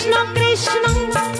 Krishna Krishna